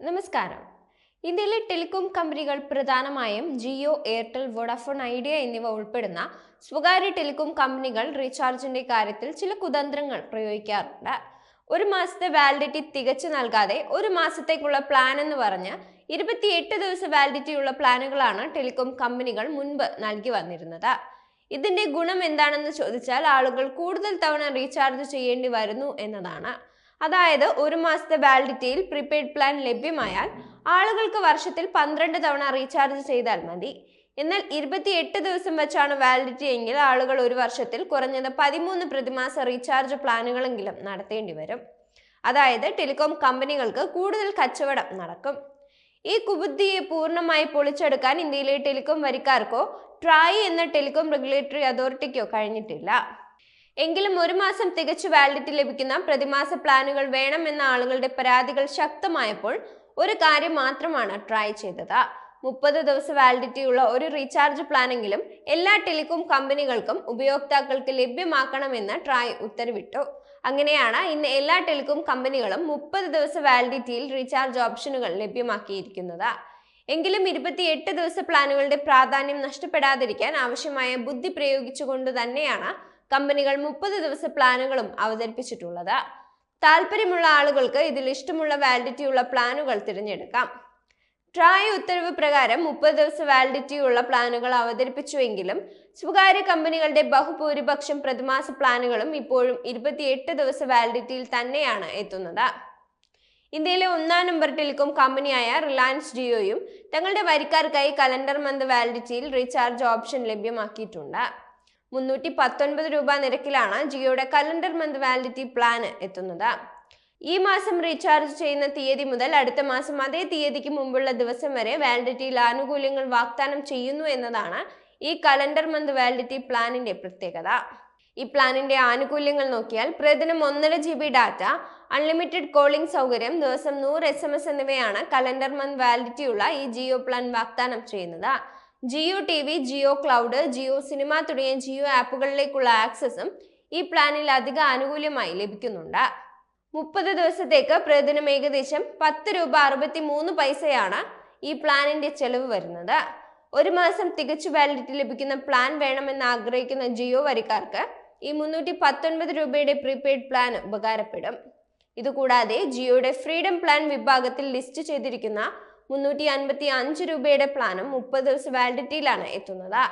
നമസ്കാരം. ഇന്ത്യയിലെ ടെലികോം കമ്പനികൾ പ്രധാനമായും ജിയോ എയർടെൽ വോഡാഫോൺ ഐഡിയ എന്നിവ ഉൾപ്പെടുന്ന സ്വകാര്യ ടെലികോം കമ്പനികൾ റീചാർജിന്റെ കാര്യത്തിൽ ചില കുതന്ത്രങ്ങൾ പ്രയോഗിക്കാറുണ്ട്. ഒരു മാസത്തെ വാലിഡിറ്റി തികച്ചു നൽകാതെ ഒരു മാസത്തേക്കുള്ള പ്ലാൻ എന്ന് പറഞ്ഞ് ഇരുപത്തിയെട്ട് ദിവസ വാലിഡിറ്റി ഉള്ള പ്ലാനുകളാണ് ടെലികോം കമ്പനികൾ മുൻപ് നൽകി വന്നിരുന്നത്. ഇതിന്റെ ഗുണം എന്താണെന്ന് ചോദിച്ചാൽ ആളുകൾ കൂടുതൽ തവണ റീചാർജ് ചെയ്യേണ്ടി വരുന്നു എന്നതാണ്. അതായത് ഒരു മാസത്തെ വാലിഡിറ്റിയിൽ പ്രീപെയ്ഡ് പ്ലാൻ ലഭ്യമായാൽ ആളുകൾക്ക് വർഷത്തിൽ പന്ത്രണ്ട് തവണ റീചാർജ് ചെയ്താൽ മതി. എന്നാൽ ഇരുപത്തിയെട്ട് ദിവസം വെച്ചാണ് വാലിഡിറ്റി എങ്കിൽ ആളുകൾ ഒരു വർഷത്തിൽ കുറഞ്ഞത് പതിമൂന്ന് പ്രതിമാസ റീചാർജ് പ്ലാനുകളെങ്കിലും നടത്തേണ്ടി വരും. അതായത് ടെലികോം കമ്പനികൾക്ക് കൂടുതൽ കച്ചവടം നടക്കും. ഈ കുബുദ്ധിയെ പൂർണമായി പൊളിച്ചെടുക്കാൻ ഇന്ത്യയിലെ ടെലികോം വരിക്കാർക്കോ ട്രായ് എന്ന ടെലികോം റെഗുലേറ്ററി അതോറിറ്റിക്കോ കഴിഞ്ഞിട്ടില്ല. എങ്കിലും ഒരു മാസം തികച്ചു വാലിഡിറ്റി ലഭിക്കുന്ന പ്രതിമാസ പ്ലാനുകൾ വേണമെന്ന ആളുകളുടെ പരാതികൾ ശക്തമായപ്പോൾ ഒരു കാര്യം മാത്രമാണ് ട്രൈ ചെയ്തത്. മുപ്പത് ദിവസം വാലിഡിറ്റി ഉള്ള ഒരു റീചാർജ് പ്ലാനെങ്കിലും എല്ലാ ടെലികോം കമ്പനികൾക്കും ഉപയോക്താക്കൾക്ക് ലഭ്യമാക്കണമെന്ന് ട്രായ് ഉത്തരവിട്ടു. അങ്ങനെയാണ് ഇന്ന് എല്ലാ ടെലികോം കമ്പനികളും മുപ്പത് ദിവസം വാലിഡിറ്റിയിൽ റീചാർജ് ഓപ്ഷനുകൾ ലഭ്യമാക്കിയിരിക്കുന്നത്. എങ്കിലും ഇരുപത്തിയെട്ട് ദിവസ പ്ലാനുകളുടെ പ്രാധാന്യം നഷ്ടപ്പെടാതിരിക്കാൻ ആവശ്യമായ ബുദ്ധി പ്രയോഗിച്ചുകൊണ്ട് തന്നെയാണ് കമ്പനികൾ മുപ്പത് ദിവസ പ്ലാനുകളും അവതരിപ്പിച്ചിട്ടുള്ളത്. താല്പര്യമുള്ള ആളുകൾക്ക് ഇതിൽ ഇഷ്ടമുള്ള വാലിഡിറ്റി ഉള്ള പ്ലാനുകൾ തിരഞ്ഞെടുക്കാം. ട്രായ് ഉത്തരവ് പ്രകാരം മുപ്പത് ദിവസ വാലിഡിറ്റി ഉള്ള പ്ലാനുകൾ അവതരിപ്പിച്ചുവെങ്കിലും സ്വകാര്യ കമ്പനികളുടെ ബഹുഭൂരിപക്ഷം പ്രതിമാസ പ്ലാനുകളും ഇപ്പോഴും ഇരുപത്തിയെട്ട് ദിവസ വാലിഡിറ്റിയിൽ തന്നെയാണ് എത്തുന്നത്. ഇന്ത്യയിലെ ഒന്നാം നമ്പർ ടെലികോം കമ്പനിയായ റിലയൻസ് ജിയോയും തങ്ങളുടെ വരിക്കാർക്കായി കലണ്ടർ മന്ത് വാലിഡിറ്റിയിൽ റീചാർജ് ഓപ്ഷൻ ലഭ്യമാക്കിയിട്ടുണ്ട്. മുന്നൂറ്റി പത്തൊൻപത് രൂപ നിരക്കിലാണ് ജിയോയുടെ കലണ്ടർ മന്ത് വാലിഡിറ്റി പ്ലാൻ എത്തുന്നത്. ഈ മാസം റീചാർജ് ചെയ്യുന്ന തീയതി മുതൽ അടുത്ത മാസം അതേ തീയതിക്ക് മുമ്പുള്ള ദിവസം വരെ വാലിഡിറ്റിയിൽ ആനുകൂല്യങ്ങൾ വാഗ്ദാനം ചെയ്യുന്നു എന്നതാണ് ഈ കലണ്ടർ മന്ത് വാലിഡിറ്റി പ്ലാനിന്റെ പ്രത്യേകത. ഈ പ്ലാനിന്റെ ആനുകൂല്യങ്ങൾ നോക്കിയാൽ പ്രതിദിനം ഒന്നര G B data unlimited calling സൗകര്യം ദിവസം നൂറ് എസ് എം എസ് എന്നിവയാണ് കലണ്ടർ മന്ത് വാലിഡിറ്റി ഉള്ള ഈ ജിയോ പ്ലാൻ വാഗ്ദാനം ചെയ്യുന്നത്. Jio T V Jio cloud Jio cinema തുടങ്ങിയ ജിയോ ആപ്പുകളിലേക്കുള്ള ആക്സസും ഈ പ്ലാനിൽ അധിക ആനുകൂല്യമായി ലഭിക്കുന്നുണ്ട്. മുപ്പത് ദിവസത്തേക്ക് പ്രതിദിനം ഏകദേശം പത്ത് രൂപ അറുപത്തി മൂന്ന് പൈസയാണ് ഈ പ്ലാനിന്റെ ചെലവ് വരുന്നത്. ഒരു മാസം തികച്ചു വാലിഡിറ്റി ലഭിക്കുന്ന പ്ലാൻ വേണമെന്ന് ആഗ്രഹിക്കുന്ന ജിയോ വരിക്കാർക്ക് ഈ മുന്നൂറ്റി പത്തൊൻപത് രൂപയുടെ പ്രീപെയ്ഡ് പ്ലാൻ ഉപകാരപ്പെടും. ഇതുകൂടാതെ ജിയോയുടെ ഫ്രീഡം പ്ലാൻ വിഭാഗത്തിൽ ലിസ്റ്റ് ചെയ്തിരിക്കുന്ന മുന്നൂറ്റി അൻപത്തി അഞ്ച് രൂപയുടെ പ്ലാനും മുപ്പത് ദിവസം വാലിഡിറ്റിയിലാണ് എത്തുന്നത്.